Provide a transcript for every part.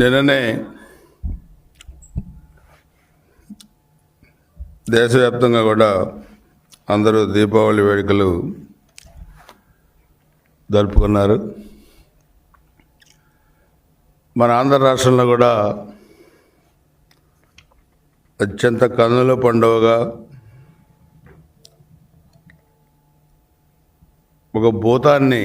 నిన్ననే దేశవ్యాప్తంగా కూడా అందరూ దీపావళి వేడుకలు జరుపుకున్నారు. మన ఆంధ్ర రాష్ట్రంలో కూడా అత్యంత కన్నుల పండుగగా ఒక భూతాన్ని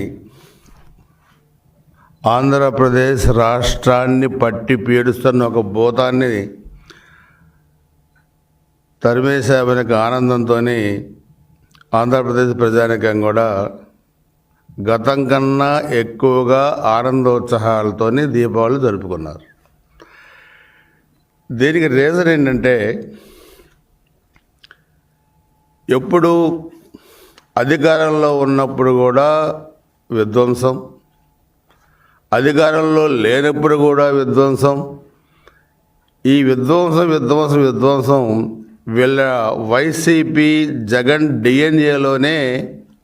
ఆంధ్రప్రదేశ్ రాష్ట్రాన్ని పట్టి పీడుస్తున్న ఒక భూతాన్ని తరిమేశామనే ఆనందంతో ఆంధ్రప్రదేశ్ ప్రజానికం కూడా గతం కన్నా ఎక్కువగా ఆనందోత్సాహాలతో దీపావళి జరుపుకున్నారు. దీనికి రీజన్ ఏంటంటే ఎప్పుడు అధికారంలో ఉన్నప్పుడు కూడా విధ్వంసం అధికారంలో లేనప్పుడు కూడా విధ్వంసం. ఈ విధ్వంసం విధ్వంసం విధ్వంసం వీళ్ళ వైసీపీ జగన్ డిఎన్ఏలోనే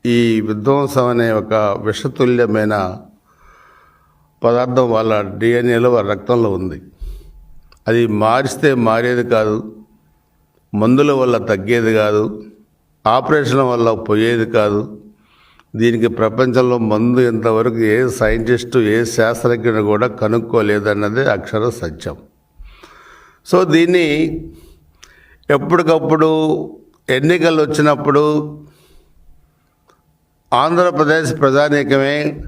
ఈ విధ్వంసం అనే ఒక విషతుల్యమైన పదార్థం వాళ్ళ డిఎన్ఏలో వాళ్ళ రక్తంలో ఉంది. అది మారిస్తే మారేది కాదు మందుల వల్ల తగ్గేది కాదు ఆపరేషన్ వల్ల పోయేది కాదు దీనికి ప్రపంచంలో మందు ఇంతవరకు ఏ సైంటిస్టు ఏ శాస్త్రజ్ఞుడు కూడా కనుక్కోలేదన్నది అక్షర సత్యం. సో దీన్ని ఎప్పటికప్పుడు ఎన్నికలు వచ్చినప్పుడు ఆంధ్రప్రదేశ్ ప్రజానీకమే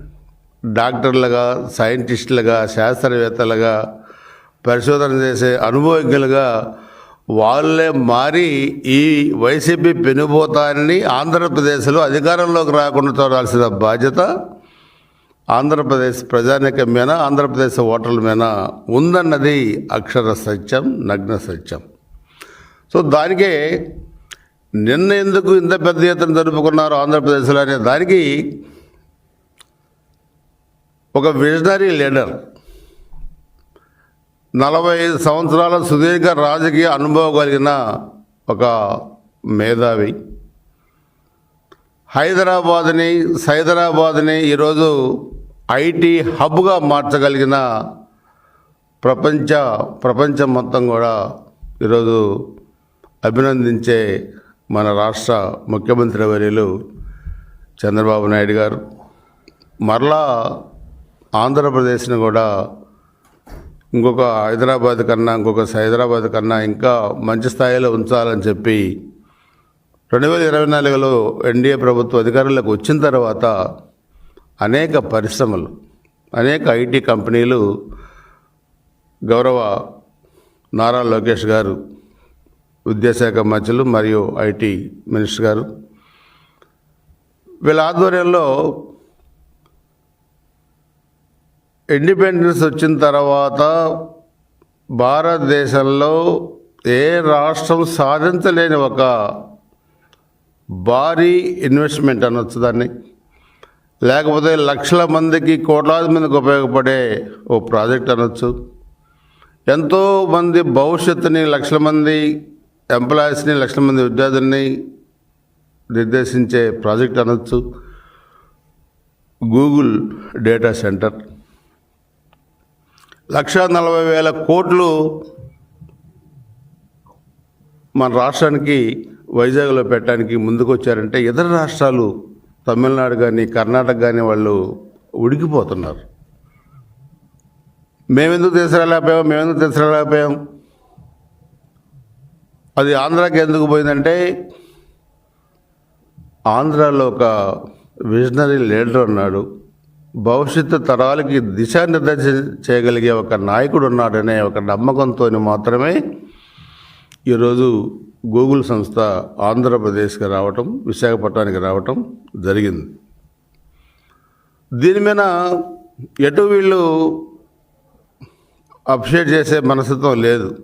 డాక్టర్లుగా సైంటిస్టులుగా శాస్త్రవేత్తలుగా పరిశోధన చేసే అనుభవజ్ఞులుగా వాళ్ళే మారి ఈ వైసీపీ పెనుబోతాన్ని ఆంధ్రప్రదేశ్లో అధికారంలోకి రాకుండా చూడాల్సిన బాధ్యత ఆంధ్రప్రదేశ్ ప్రజానీకం మీద ఆంధ్రప్రదేశ్ ఓటర్ల మీద ఉందన్నది అక్షర సత్యం నగ్న సత్యం. సో దానికే నిన్న ఎందుకు ఇంత పెద్ద ఎత్తున జరుపుకున్నారు ఆంధ్రప్రదేశ్లో అనే దానికి ఒక విజనరీ లీడర్ నలభై ఐదు సంవత్సరాల సుదీర్ఘ రాజకీయ అనుభవం కలిగిన ఒక మేధావి. హైదరాబాద్ని సైదరాబాద్ని ఈరోజు ఐటీ హబ్గా మార్చగలిగిన ప్రపంచ ప్రపంచం మొత్తం కూడా ఈరోజు అభినందించే మన రాష్ట్ర ముఖ్యమంత్రి వర్యులు చంద్రబాబు నాయుడు గారు. మరలా ఆంధ్రప్రదేశ్ని కూడా ఇంకొక హైదరాబాద్ కన్నా ఇంకొక హైదరాబాద్ కన్నా ఇంకా మంచి స్థాయిలో ఉంచాలని చెప్పి రెండు వేల ఇరవై నాలుగులో ఎన్డీఏ ప్రభుత్వం అధికారంలోకి వచ్చిన తర్వాత అనేక పరిశ్రమలు అనేక ఐటీ కంపెనీలు గౌరవ నారా లోకేష్ గారు విద్యాశాఖ మంత్రులు మరియు ఐటీ మినిస్టర్ గారు వీళ్ళ ఆధ్వర్యంలో ఇండిపెండెన్స్ వచ్చిన తర్వాత భారతదేశంలో ఏ రాష్ట్రం సాధించలేని ఒక భారీ ఇన్వెస్ట్మెంట్ అనొచ్చు దాన్ని. లేకపోతే లక్షల మందికి కోట్లాది మందికి ఉపయోగపడే ఓ ప్రాజెక్ట్ అనొచ్చు ఎంతో మంది భవిష్యత్తుని లక్షల మంది ఎంప్లాయీస్ని లక్షల మంది విద్యార్థుల్ని నిర్దేశించే ప్రాజెక్ట్ అనొచ్చు గూగుల్ డేటా సెంటర్ లక్ష నలభై వేల కోట్లు మన రాష్ట్రానికి వైజాగ్లో పెట్టడానికి ముందుకు వచ్చారంటే ఇతర రాష్ట్రాలు తమిళనాడు కానీ కర్ణాటక కానీ వాళ్ళు ఉడికిపోతున్నారు. మేమెందుకు తీసుకురాలేకపోయాం? మేమెందుకు తీసుకురాలేకపోయాం? అది ఆంధ్రాకి ఎందుకు పోయిందంటే ఆంధ్రాలో ఒక విజనరీ లీడర్ ఉన్నాడు. భవిష్యత్తు తరాలకి దిశానిర్దేశం చేయగలిగే ఒక నాయకుడు ఉన్నాడనే ఒక నమ్మకంతో మాత్రమే ఈరోజు గూగుల్ సంస్థ ఆంధ్రప్రదేశ్కి రావటం విశాఖపట్నానికి రావటం జరిగింది. దీని మీద ఎటు వీళ్ళు అప్షేట్ చేసే మనస్తత్వం లేదు.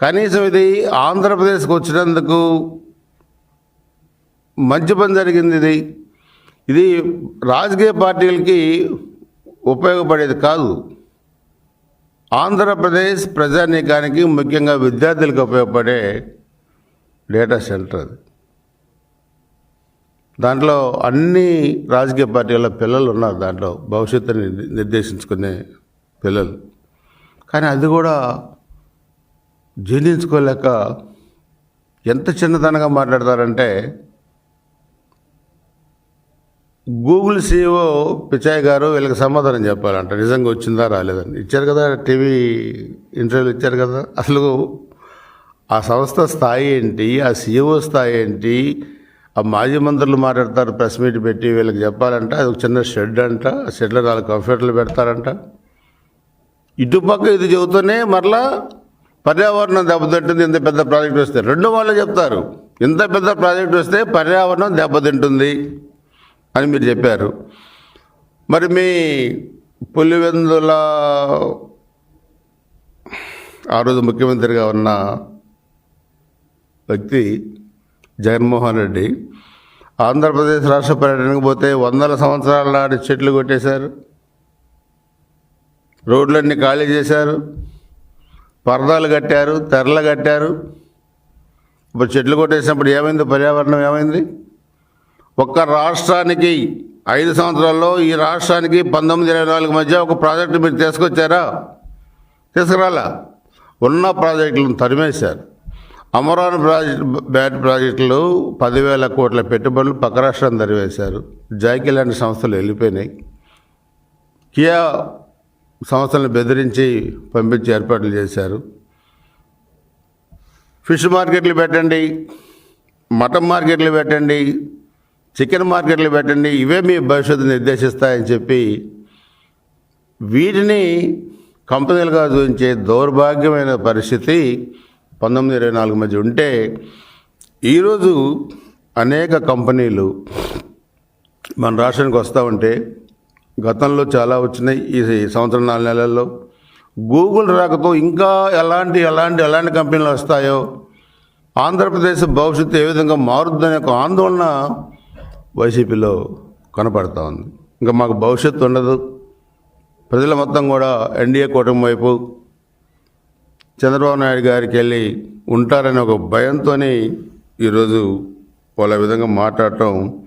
కనీసం ఇది ఆంధ్రప్రదేశ్కి వచ్చినందుకు మంచి పని జరిగింది ఇది. ఇది రాజకీయ పార్టీలకి ఉపయోగపడేది కాదు. ఆంధ్రప్రదేశ్ ప్రజానీకానికి ముఖ్యంగా విద్యార్థులకు ఉపయోగపడే డేటా సెంటర్ అది. దాంట్లో అన్ని రాజకీయ పార్టీల పిల్లలు ఉన్నారు దాంట్లో భవిష్యత్తుని నిర్దేశించుకునే పిల్లలు. కానీ అది కూడా జీర్ణించుకోలేక ఎంత చిన్నతనంగా మాట్లాడతారంటే గూగుల్ సీఈఓ పిచాయ్ గారు వీళ్ళకి సమాధానం చెప్పాలంట. నిజంగా వచ్చిందా రాలేదని ఇచ్చారు కదా టీవీ ఇంటర్వ్యూలు ఇచ్చారు కదా. అసలు ఆ సంస్థ స్థాయి ఏంటి ఆ సీఈఓ స్థాయి ఏంటి ఆ మాజీ మంత్రులు మాట్లాడతారు ప్రెస్ మీట్ పెట్టి వీళ్ళకి చెప్పాలంట. అది ఒక చిన్న షెడ్ అంట. ఆ షెడ్లో నాలుగు కంప్యూటర్లు పెడతారంట. ఇటుపక్క ఇది చెబుతూనే మరలా పర్యావరణం దెబ్బతింటుంది ఇంత పెద్ద ప్రాజెక్ట్ వస్తే. రెండు వాళ్ళు చెప్తారు. ఇంత పెద్ద ప్రాజెక్ట్ వస్తే పర్యావరణం దెబ్బతింటుంది. అని మీరు చెప్పారు. మరి మీ పులివెందుల ఆ రోజు ముఖ్యమంత్రిగా ఉన్న వ్యక్తి జగన్మోహన్ రెడ్డి ఆంధ్రప్రదేశ్ రాష్ట్ర పర్యటనకు పోతే వందల సంవత్సరాల నాటి చెట్లు కొట్టేశారు. రోడ్లన్నీ ఖాళీ చేశారు. పరదాలు కట్టారు తెరలు కట్టారు. ఇప్పుడు చెట్లు కొట్టేసినప్పుడు ఏమైంది? పర్యావరణం ఏమైంది? ఒక్క రాష్ట్రానికి ఐదు సంవత్సరాల్లో ఈ రాష్ట్రానికి పంతొమ్మిది ఇరవై నాలుగు మధ్య ఒక ప్రాజెక్టు మీరు తీసుకొచ్చారా? తీసుకురాలా? ఉన్న ప్రాజెక్టులను తరిమేశారు. అమరావతి ప్రాజెక్ట్ బ్యాట్ ప్రాజెక్టులు పదివేల కోట్ల పెట్టుబడులు పక్క రాష్ట్రం తరివేశారు జాకీ లాంటి సంస్థలు వెళ్ళిపోయినాయి. కియా సంస్థలను బెదిరించి పంపించి ఏర్పాట్లు చేశారు. ఫిష్ మార్కెట్లు పెట్టండి మటన్ మార్కెట్లు పెట్టండి చికెన్ మార్కెట్లు పెట్టండి ఇవే మీ భవిష్యత్తు నిర్దేశిస్తాయని చెప్పి వీటిని కంపెనీలుగా చూపించే దౌర్భాగ్యమైన పరిస్థితి పంతొమ్మిది ఇరవై నాలుగు మధ్య ఉంటే ఈరోజు అనేక కంపెనీలు మన రాష్ట్రానికి వస్తూ ఉంటే గతంలో చాలా వచ్చినాయి ఈ సంవత్సరం నాలుగు నెలల్లో. గూగుల్ రాకతో ఇంకా ఎలాంటి ఎలాంటి ఎలాంటి కంపెనీలు వస్తాయో ఆంధ్రప్రదేశ్ భవిష్యత్తు ఏ విధంగా మారుద్దనే ఒక ఆందోళన వైసీపీలో కనపడతా ఉంది. ఇంకా మాకు భవిష్యత్తు ఉండదు. ప్రజల మొత్తం కూడా ఎన్డీఏ కూటమి వైపు చంద్రబాబు నాయుడు గారికి వెళ్ళి ఉంటారనే ఒక భయంతో ఈరోజు వాళ్ళ విధంగా మాట్లాడటం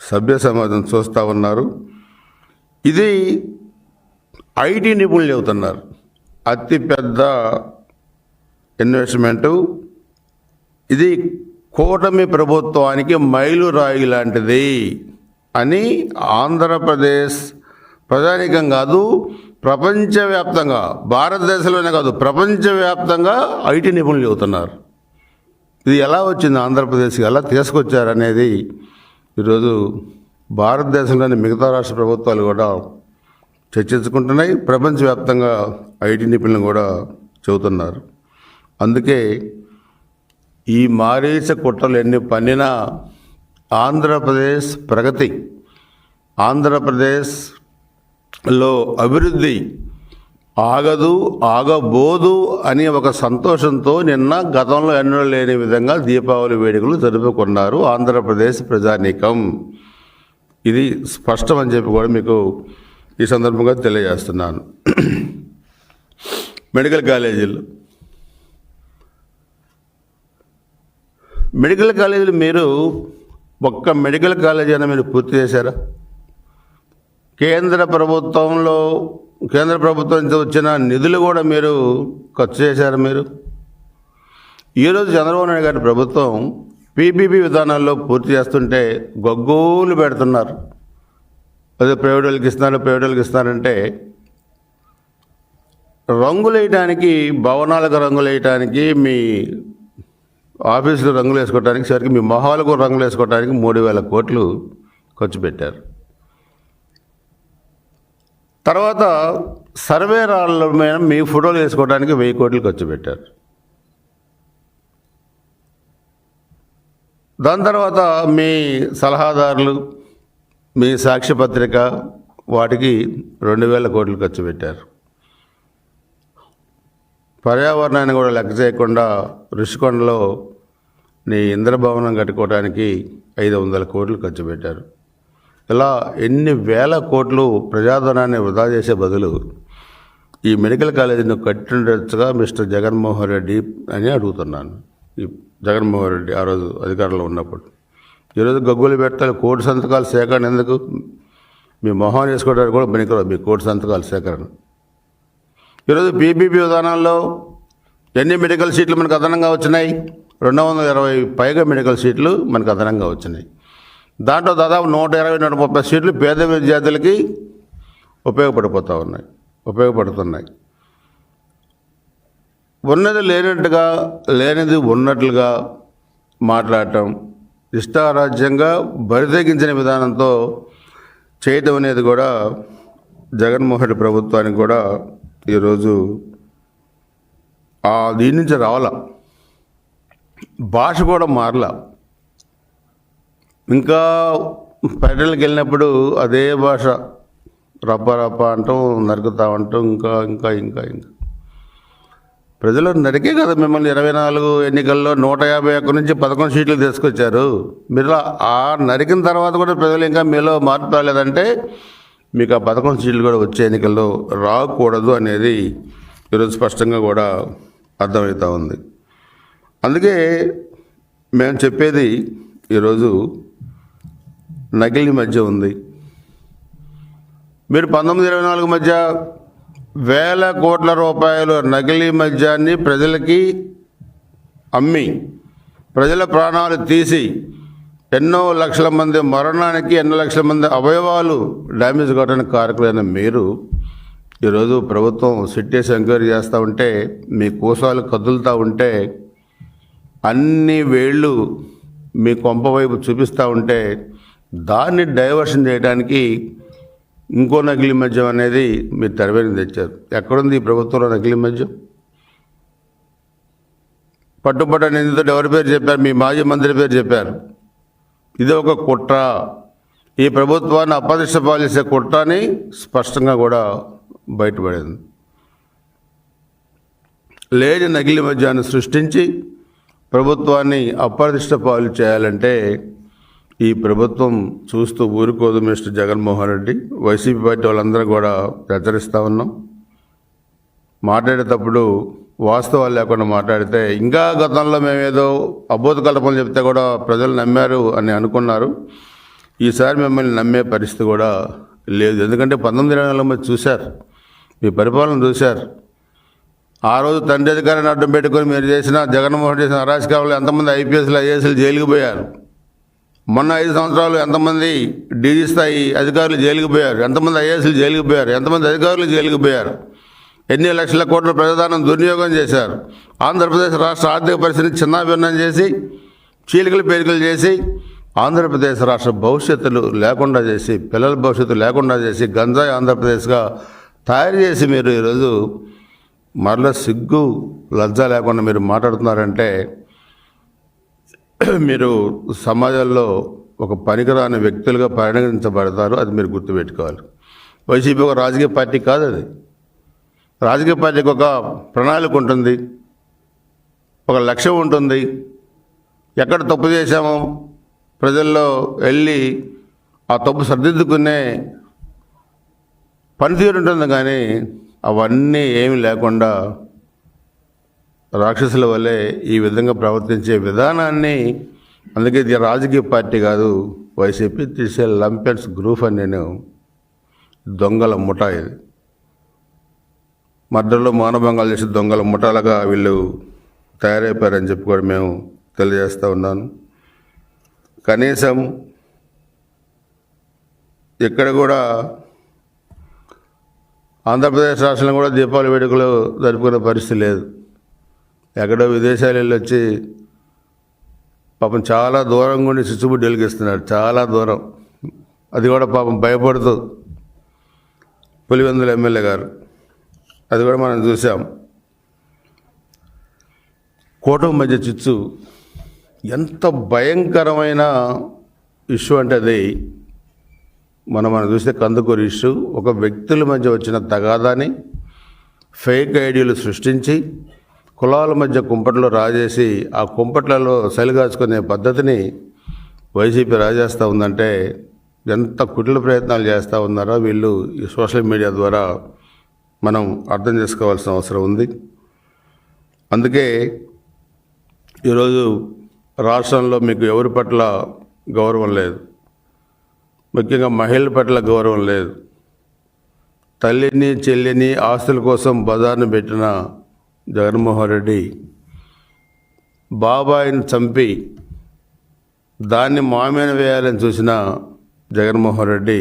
సభ్య సమాజం చూస్తూ ఉన్నారు. ఇది ఐటీ నిపుణులు చెబుతున్నారు. అతిపెద్ద ఇన్వెస్ట్మెంటు. ఇది కూటమి ప్రభుత్వానికి మైలురాయి లాంటిది అని ఆంధ్రప్రదేశ్ ప్రధానికం కాదు ప్రపంచవ్యాప్తంగా భారతదేశంలోనే కాదు ప్రపంచవ్యాప్తంగా ఐటీ నిపుణులు చెబుతున్నారు. ఇది ఎలా వచ్చింది? ఆంధ్రప్రదేశ్కి ఎలా తీసుకొచ్చారనేది ఈరోజు భారతదేశంలోని మిగతా రాష్ట్ర ప్రభుత్వాలు కూడా చర్చించుకుంటున్నాయి. ప్రపంచవ్యాప్తంగా ఐటీ నిపుణులు కూడా చెబుతున్నారు. అందుకే ఈ మారీచ కుట్రలు ఎన్ని పన్నినా ఆంధ్రప్రదేశ్ ప్రగతి ఆంధ్రప్రదేశ్లో అభివృద్ధి ఆగదు ఆగబోదు అని ఒక సంతోషంతో నిన్న గతంలో ఎన్నడూ లేని విధంగా దీపావళి వేడుకలు జరుపుకున్నారు ఆంధ్రప్రదేశ్ ప్రజానీకం. ఇది స్పష్టం అని చెప్పి కూడా మీకు ఈ సందర్భంగా తెలియజేస్తున్నాను. మెడికల్ కాలేజీలు మెడికల్ కాలేజీలు మీరు ఒక్క మెడికల్ కాలేజీ అయినా మీరు పూర్తి చేశారా? కేంద్ర ప్రభుత్వంలో కేంద్ర ప్రభుత్వం నుంచి వచ్చిన నిధులు కూడా మీరు ఖర్చు చేశారు మీరు? ఈరోజు చంద్రబాబు నాయుడు గారి ప్రభుత్వం పీపీపీ విధానాల్లో పూర్తి చేస్తుంటే గొగ్గోలు పెడుతున్నారు. అదే ప్రైవేట్ వాళ్ళకి ఇస్తున్నారు ప్రైవేట్ వాళ్ళకి ఇస్తున్నారంటే రంగులు వేయటానికి భవనాలకు రంగులు వేయటానికి మీ ఆఫీసులు రంగులు వేసుకోవడానికి సరికి మీ మొహాలకు రంగులు వేసుకోవడానికి మూడు వేల కోట్లు ఖర్చు పెట్టారు. తర్వాత సర్వే రాళ్ళ మీద మీ ఫోటోలు వేసుకోవడానికి వెయ్యి కోట్లు ఖర్చు పెట్టారు. దాని తర్వాత మీ సలహాదారులు మీ సాక్ష్యపత్రిక వాటికి రెండు వేల కోట్లు ఖర్చు పెట్టారు. పర్యావరణాన్ని కూడా లెక్క చేయకుండా ఋషికొండలో నీ ఇంద్రభవనం కట్టుకోవడానికి ఐదు వందల కోట్లు ఖర్చు పెట్టారు. ఇలా ఎన్ని వేల కోట్లు ప్రజాధనాన్ని వృధా చేసే బదులు ఈ మెడికల్ కాలేజీని కట్టిండొచ్చుగా మిస్టర్ జగన్మోహన్ రెడ్డి అని అడుగుతున్నాను. ఈ జగన్మోహన్ రెడ్డి ఆ రోజు అధికారంలో ఉన్నప్పుడు. ఈరోజు గగ్గులు పెట్టాలి కోటి సంతకాలు సేకరణ ఎందుకు? మీ మొహం చేసుకోవడానికి కూడా పనికిరాదు మీ కోటి సంతకాలు సేకరణ. ఈరోజు పీపీపీ విధానాల్లో ఎన్ని మెడికల్ సీట్లు మనకు అదనంగా వచ్చినాయి? రెండు వందల ఇరవై పైగా మెడికల్ సీట్లు మనకు అదనంగా వచ్చినాయి. దాంట్లో దాదాపు నూట ఇరవై నూట ముప్పై సీట్లు పేద విద్యార్థులకి ఉపయోగపడిపోతూ ఉన్నాయి. ఉపయోగపడుతున్నాయి. ఉన్నది లేనట్టుగా లేనిది ఉన్నట్లుగా మాట్లాడటం ఇష్టారాజ్యంగా బరితెగించిన విధానంతో చేయటం అనేది కూడా జగన్మోహన్ రెడ్డి ప్రభుత్వానికి కూడా ఈరోజు ఆ దీని నుంచి రావాల? భాష కూడా మారలా. ఇంకా పర్యటనకి వెళ్ళినప్పుడు అదే భాష రప్ప రప్ప అంటాం నరుకుతా అంటాం ఇంకా ఇంకా ఇంకా ఇంకా. ప్రజలు నరికే కదా మిమ్మల్ని ఇరవై నాలుగు ఎన్నికల్లో నూట యాభై ఒక్క నుంచి పదకొండు సీట్లు తీసుకొచ్చారు. మీరు ఆ నరికిన తర్వాత కూడా ప్రజలు ఇంకా మీలో మార్పు రాలేదంటే మీకు ఆ పథకం సీట్లు కూడా వచ్చే ఎన్నికల్లో రాకూడదు అనేది ఈరోజు స్పష్టంగా కూడా అర్థమవుతూ ఉంది. అందుకే మేము చెప్పేది ఈరోజు నకిలీ మధ్య ఉంది. మీరు పంతొమ్మిది ఇరవై నాలుగు మధ్య వేల కోట్ల రూపాయలు నకిలీ మద్యాన్ని ప్రజలకి అమ్మి ప్రజల ప్రాణాలు తీసి ఎన్నో లక్షల మంది మరణానికి ఎన్నో లక్షల మంది అవయవాలు డ్యామేజ్ కావడానికి కారకులైన మీరు ఈరోజు ప్రభుత్వం సిట్టేసి ఎంక్వైరీ చేస్తూ ఉంటే మీ కోసాలు కదులుతూ ఉంటే అన్ని వేళ్ళు మీ కొంప వైపు చూపిస్తూ ఉంటే దాన్ని డైవర్షన్ చేయడానికి ఇంకో నకిలీ మద్యం అనేది మీరు తెరవేని తెచ్చారు. ఎక్కడుంది ఈ ప్రభుత్వంలో నకిలీ మద్యం? పట్టుబట్ట నిందితుడు ఎవరి పేరు చెప్పారు? మీ మాజీ మంత్రి పేరు చెప్పారు. ఇది ఒక కుట్ర. ఈ ప్రభుత్వాన్ని అప్రదిష్ట పాలిసే కుట్ర అని స్పష్టంగా కూడా బయటపడింది. లేని నకిలీ మద్యాన్ని సృష్టించి ప్రభుత్వాన్ని అప్రదిష్ట పాలు చేయాలంటే ఈ ప్రభుత్వం చూస్తూ ఊరుకోదు mister Jaganmohan Reddy. YCP party వాళ్ళందరూ కూడా హెచ్చరిస్తూ ఉన్నాం. మాట్లాడేటప్పుడు వాస్తవాలు లేకుండా మాట్లాడితే ఇంకా గతంలో మేమేదో అబోధ కల్పనలు చెప్తే కూడా ప్రజలు నమ్మారు అని అనుకున్నారు. ఈసారి మిమ్మల్ని నమ్మే పరిస్థితి కూడా లేదు. ఎందుకంటే పంతొమ్మిది ఇరవై నాలుగు మంది చూశారు. మీ పరిపాలన చూశారు. ఆ రోజు తండ్రి అధికారాన్ని అడ్డం పెట్టుకొని మీరు చేసిన జగన్మోహన్ చేసిన అరాచకాలు ఎంతమంది ఐపీఎస్లు ఐఏఎస్లు జైలుకి పోయారు? మొన్న ఐదు సంవత్సరాలు ఎంతమంది డీజీ స్థాయి అధికారులు జైలుకి పోయారు? ఎంతమంది ఐఏఎస్లు జైలుకి పోయారు? ఎంతమంది అధికారులు జైలుకి పోయారు? ఎన్ని లక్షల కోట్ల ప్రజాదానం దుర్వినియోగం చేశారు? ఆంధ్రప్రదేశ్ రాష్ట్ర ఆర్థిక పరిస్థితిని చిన్నాభిన్నం చేసి చీలికలు పేలికలు చేసి ఆంధ్రప్రదేశ్ రాష్ట్ర భవిష్యత్తులు లేకుండా చేసి పిల్లల భవిష్యత్తు లేకుండా చేసి గంజాయి ఆంధ్రప్రదేశ్గా తయారు చేసి మీరు ఈరోజు మరల సిగ్గు లజ్జ లేకుండా మీరు మాట్లాడుతున్నారంటే మీరు సమాజంలో ఒక పనికిరాని వ్యక్తులుగా పరిగణించబడతారు అది మీరు గుర్తుపెట్టుకోవాలి. వైసీపీ ఒక రాజకీయ పార్టీ కాదు అది. రాజకీయ పార్టీకి ఒక ప్రణాళిక ఉంటుంది. ఒక లక్ష్యం ఉంటుంది. ఎక్కడ తప్పు చేశామో ప్రజల్లో వెళ్ళి ఆ తప్పు సరిదిద్దుకునే పనితీరు ఉంటుంది కానీ అవన్నీ ఏమి లేకుండా రాక్షసుల వల్లే ఈ విధంగా ప్రవర్తించే విధానాన్ని అందుకే ఇది రాజకీయ పార్టీ కాదు. వైసీపీ తీసే లంపెన్స్ గ్రూప్ అని నేను దొంగల ముఠా ఇది. మర్డర్లో మానభంగాలు చేసి దొంగల ముఠాలుగా వీళ్ళు తయారైపోయారని చెప్పి కూడా మేము తెలియజేస్తూ ఉన్నాను. కనీసం ఇక్కడ కూడా ఆంధ్రప్రదేశ్ రాష్ట్రంలో కూడా దీపావళి వేడుకలు జరుపుకునే పరిస్థితి లేదు. ఎక్కడో విదేశాలు వెళ్ళి వచ్చి పాపం చాలా దూరం ఉండి చిచ్చుబుడ్డి వెలిగిస్తున్నారు. చాలా దూరం. అది కూడా పాపం భయపడుతూ పులివెందుల ఎమ్మెల్యే గారు. అది కూడా మనం చూసాం. కూటమి మధ్య చిచ్చు ఎంత భయంకరమైన ఇష్యూ అంటే అది. మనం మనం చూస్తే కందుకూరు ఇష్యూ ఒక వ్యక్తుల మధ్య వచ్చిన తగాదాని ఫేక్ ఐడియాలు సృష్టించి కులాల మధ్య కుంపట్లో రాజేసి ఆ కుంపట్లలో సలిగాచుకునే పద్ధతిని వైసీపీ రాజేస్తూ ఉందంటే ఎంత కుటిల ప్రయత్నాలు చేస్తూ ఉన్నారో వీళ్ళు ఈ సోషల్ మీడియా ద్వారా మనం అర్థం చేసుకోవాల్సిన అవసరం ఉంది. అందుకే ఈరోజు రాష్ట్రంలో మీకు ఎవరి పట్ల గౌరవం లేదు. ముఖ్యంగా మహిళల పట్ల గౌరవం లేదు. తల్లిని చెల్లిని ఆస్తుల కోసం బజార్ను పెట్టిన జగన్మోహన్ రెడ్డి బాబాయిని చంపి దాన్ని మామేన వేయాలని చూసిన జగన్మోహన్ రెడ్డి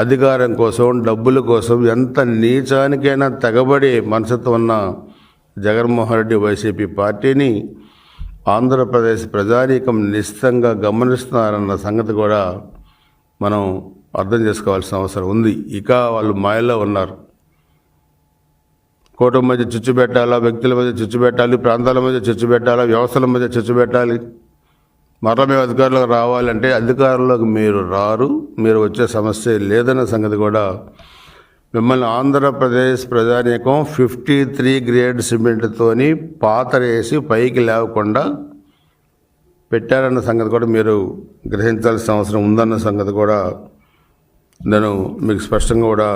అధికారం కోసం డబ్బుల కోసం ఎంత నీచానికైనా తెగబడి మనసుతో ఉన్న జగన్మోహన్ రెడ్డి వైసీపీ పార్టీని ఆంధ్రప్రదేశ్ ప్రజానీకం నిశ్చితంగా గమనిస్తున్నారన్న సంగతి కూడా మనం అర్థం చేసుకోవాల్సిన అవసరం ఉంది. ఇక వాళ్ళు మాయలో ఉన్నారు. కుటుంబం మధ్య చిచ్చు పెట్టాలా? వ్యక్తుల మధ్య చిచ్చు పెట్టాలి? ప్రాంతాల మధ్య చిచ్చు పెట్టాలా? వ్యవస్థల మధ్య చిచ్చు పెట్టాలి? మరల మేము అధికారంలోకి రావాలంటే అధికారంలోకి మీరు రారు. మీరు వచ్చే సమస్య లేదన్న సంగతి కూడా మిమ్మల్ని ఆంధ్రప్రదేశ్ ప్రజానీకం ఫిఫ్టీ త్రీ గ్రేడ్ సిమెంట్తోని పాతరేసి పైకి లేవకుండా పెట్టారన్న సంగతి కూడా మీరు గ్రహించాల్సిన అవసరం ఉందన్న సంగతి కూడా నేను మీకు స్పష్టంగా కూడా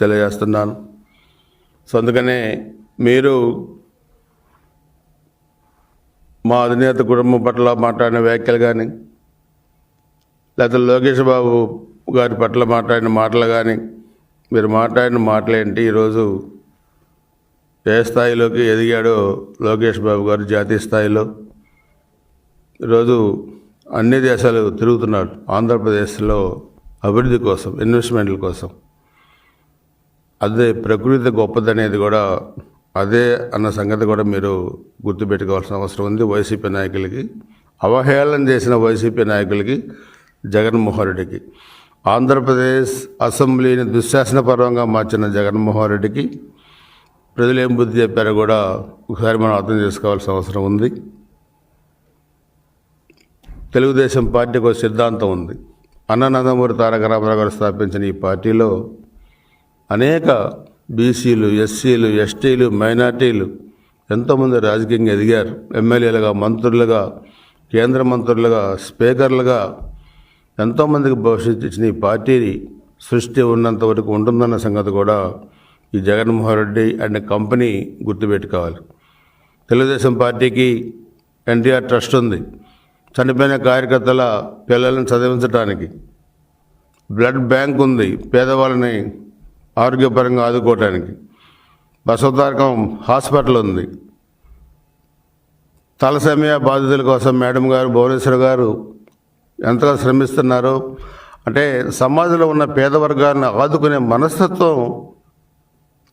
తెలియజేస్తున్నాను. సో అందుకనే మీరు మా అధినేత కుటుంబం పట్ల మాట్లాడిన వ్యాఖ్యలు కానీ లేకపోతే లోకేష్ బాబు గారి పట్ల మాట్లాడిన మాటలు కానీ మీరు మాట్లాడిన మాటలేంటి ఈరోజు ఏ స్థాయిలోకి ఎదిగాడో లోకేష్ బాబు గారు జాతీయ స్థాయిలో. ఈరోజు అన్ని దేశాలు తిరుగుతున్నాడు ఆంధ్రప్రదేశ్లో అభివృద్ధి కోసం ఇన్వెస్ట్మెంట్ల కోసం. అదే ప్రకృతి గొప్పదనేది కూడా అదే అన్న సంగతి కూడా మీరు గుర్తుపెట్టుకోవాల్సిన అవసరం ఉంది వైసీపీ నాయకులకి. అవహేళన చేసిన వైసీపీ నాయకులకి జగన్మోహన్ రెడ్డికి. ఆంధ్రప్రదేశ్ అసెంబ్లీని దుశ్శాసనపరంగా మార్చిన జగన్మోహన్ రెడ్డికి ప్రజలు ఏం బుద్ధి చెప్పారో కూడా ఒకసారి మనం అర్థం చేసుకోవాల్సిన అవసరం ఉంది. తెలుగుదేశం పార్టీకి ఒక సిద్ధాంతం ఉంది. అన్ననందమూరి తారక రామారావు గారు స్థాపించిన ఈ పార్టీలో అనేక బీసీలు ఎస్సీలు ఎస్టీలు మైనార్టీలు ఎంతోమంది రాజకీయంగా ఎదిగారు. ఎమ్మెల్యేలుగా మంత్రులుగా కేంద్ర మంత్రులుగా స్పీకర్లుగా ఎంతోమందికి భవిష్యత్తు ఇచ్చిన ఈ పార్టీ సృష్టి ఉన్నంత వరకు ఉంటుందన్న సంగతి కూడా ఈ జగన్మోహన్ రెడ్డి అండ్ కంపెనీ గుర్తుపెట్టుకోవాలి. తెలుగుదేశం పార్టీకి ఎన్టీఆర్ ట్రస్ట్ ఉంది. చనిపోయిన కార్యకర్తల పిల్లలను చదివించడానికి బ్లడ్ బ్యాంక్ ఉంది. పేదవాళ్ళని ఆరోగ్యపరంగా ఆదుకోవటానికి. బసవతారకం హాస్పిటల్ ఉంది. తలసేమియా బాధితుల కోసం మేడం గారు భువనేశ్వర్ గారు ఎంతగా శ్రమిస్తున్నారో అంటే సమాజంలో ఉన్న పేద వర్గాలను ఆదుకునే మనస్తత్వం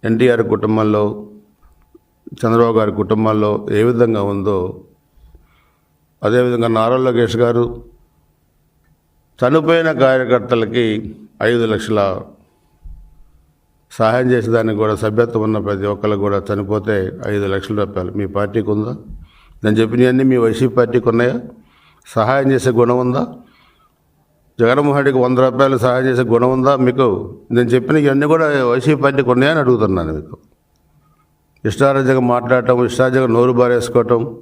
ఎన్టీఆర్ కుటుంబంలో చంద్రబాబు గారి కుటుంబంలో ఏ విధంగా ఉందో అదేవిధంగా నారా లోకేష్ గారు చనిపోయిన కార్యకర్తలకి ఐదు లక్షల సహాయం చేసేదానికి కూడా సభ్యత్వం ఉన్న ప్రతి ఒక్కరికి కూడా చనిపోతే ఐదు లక్షల రూపాయలు. మీ పార్టీకి ఉందా? నేను చెప్పినవన్నీ మీ వైసీపీ పార్టీకి ఉన్నాయా? సహాయం చేసే గుణం ఉందా? జగన్మోహన్ రెడ్డికి వంద రూపాయలు సహాయం చేసే గుణం ఉందా మీకు? నేను చెప్పిన ఇవన్నీ కూడా వైసీపీ పార్టీకి ఉన్నాయని అడుగుతున్నాను మీకు. ఇష్టారాజ్యంగా మాట్లాడటం ఇష్టారాజ్యంగా నోరు బారేసుకోవటం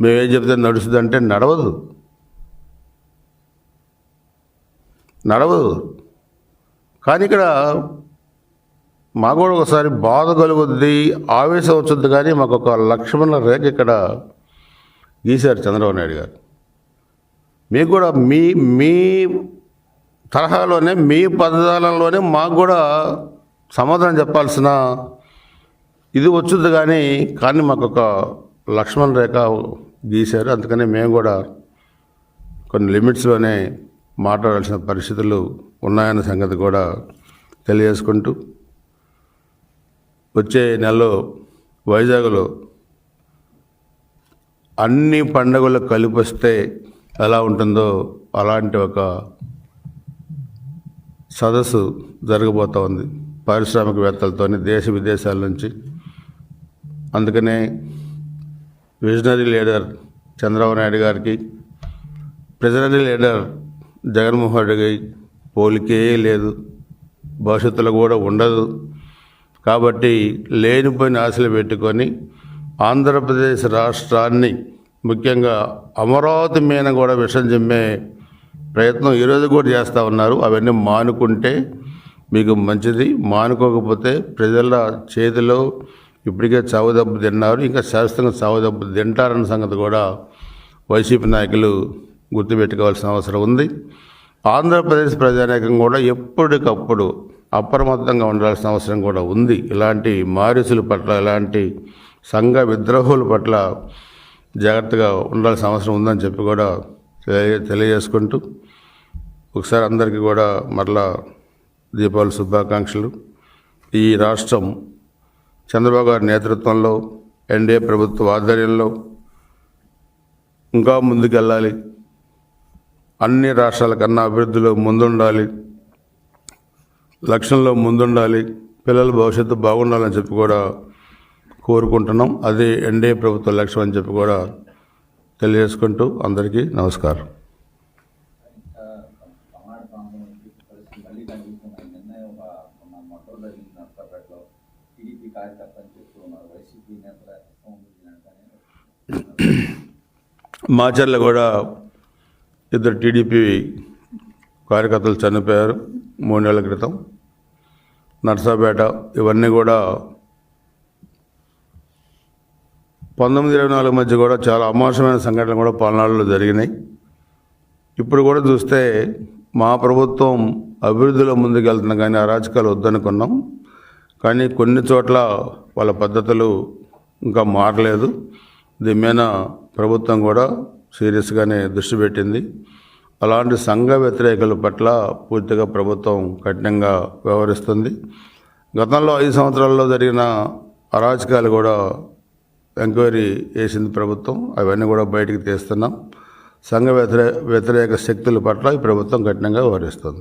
మేమేం చెప్తే నడుస్తుందంటే నడవదు. నడవదు. కానీ ఇక్కడ మాకు కూడా ఒకసారి బాధ కలుగుద్ది ఆవేశం వచ్చుద్ది కానీ మాకు ఒక లక్ష్మణ రేఖ ఇక్కడ గీశారు చంద్రబాబు నాయుడు గారు. మీకు కూడా మీ మీ తరహాలోనే మీ పదజాలంలోనే మాకు కూడా సమాధానం చెప్పాల్సిన ఇది వచ్చుద్ది కానీ కానీ మాకు ఒక లక్ష్మణ రేఖ గీశారు. అందుకని మేము కూడా కొన్ని లిమిట్స్లోనే మాట్లాడాల్సిన పరిస్థితులు ఉన్నాయన్న సంగతి కూడా తెలియజేసుకుంటూ వచ్చే నెలలో వైజాగ్లో అన్ని పండుగలు కలిపొస్తే ఎలా ఉంటుందో అలాంటి ఒక సదస్సు జరగబోతూ ఉంది పారిశ్రామికవేత్తలతోని దేశ విదేశాల నుంచి. అందుకనే విజనరీ లీడర్ చంద్రబాబు నాయుడు గారికి ప్రెసిడెంట్ లీడర్ జగన్మోహన్ రెడ్డి పోలికే లేదు. భవిష్యత్తులో కూడా ఉండదు. కాబట్టి లేనిపోయిన ఆశలు పెట్టుకొని ఆంధ్రప్రదేశ్ రాష్ట్రాన్ని ముఖ్యంగా అమరావతి మీద కూడా విషం చెమ్మే ప్రయత్నం ఈరోజు కూడా చేస్తూ ఉన్నారు. అవన్నీ మానుకుంటే మీకు మంచిది. మానుకోకపోతే ప్రజల చేతిలో ఇప్పటికే చావు దెబ్బ తిన్నారు. ఇంకా శాశ్వతంగా చావు దెబ్బ తింటారన్న సంగతి కూడా వైసీపీ నాయకులు గుర్తుపెట్టుకోవాల్సిన అవసరం ఉంది. ఆంధ్రప్రదేశ్ ప్రజానీకం కూడా ఎప్పటికప్పుడు అప్రమత్తంగా ఉండాల్సిన అవసరం కూడా ఉంది. ఇలాంటి మారిసుల పట్ల ఇలాంటి సంఘ విద్రోహుల పట్ల జాగ్రత్తగా ఉండాల్సిన అవసరం ఉందని చెప్పి కూడా తెలియ తెలియజేసుకుంటూ ఒకసారి అందరికీ కూడా మరలా దీపావళి శుభాకాంక్షలు. ఈ రాష్ట్రం చంద్రబాబు గారి నేతృత్వంలో ఎన్డీఏ ప్రభుత్వ ఆధ్వర్యంలో ఇంకా ముందుకెళ్ళాలి. అన్ని రాష్ట్రాల కన్నా అభివృద్ధిలో ముందుండాలి. లక్ష్యంలో ముందుండాలి పిల్లల భవిష్యత్తు బాగుండాలని చెప్పి కూడా కోరుకుంటున్నాం. అదే ఎన్డీఏ ప్రభుత్వ లక్ష్యం అని చెప్పి కూడా తెలియజేసుకుంటూ అందరికీ నమస్కారం. మాచర్ల కూడా ఇద్దరు టీడీపీ కార్యకర్తలు చనిపోయారు. మూడు నెలల క్రితం నర్సాపేట ఇవన్నీ కూడా పంతొమ్మిది ఇరవై నాలుగు మధ్య కూడా చాలా అమోసమైన సంఘటనలు కూడా పల్నాడులో జరిగినాయి. ఇప్పుడు కూడా చూస్తే మా ప్రభుత్వం అభివృద్ధిలో ముందుకెళ్తున్న కానీ అరాచకాలు వద్దనుకున్నాం. కానీ కొన్ని చోట్ల వాళ్ళ పద్ధతులు ఇంకా మారలేదు. దీని మీద ప్రభుత్వం కూడా సీరియస్గానే దృష్టి పెట్టింది. అలాంటి సంఘ వ్యతిరేకుల పట్ల పూర్తిగా ప్రభుత్వం కఠినంగా వ్యవహరిస్తుంది. గతంలో ఐదు సంవత్సరాల్లో జరిగిన అరాచకాలు కూడా ఎంక్వైరీ చేసింది ప్రభుత్వం. అవన్నీ కూడా బయటికి తీస్తున్నాం. సంఘ వ్యతిరే వ్యతిరేక శక్తుల పట్ల ఈ ప్రభుత్వం కఠినంగా వ్యవహరిస్తుంది.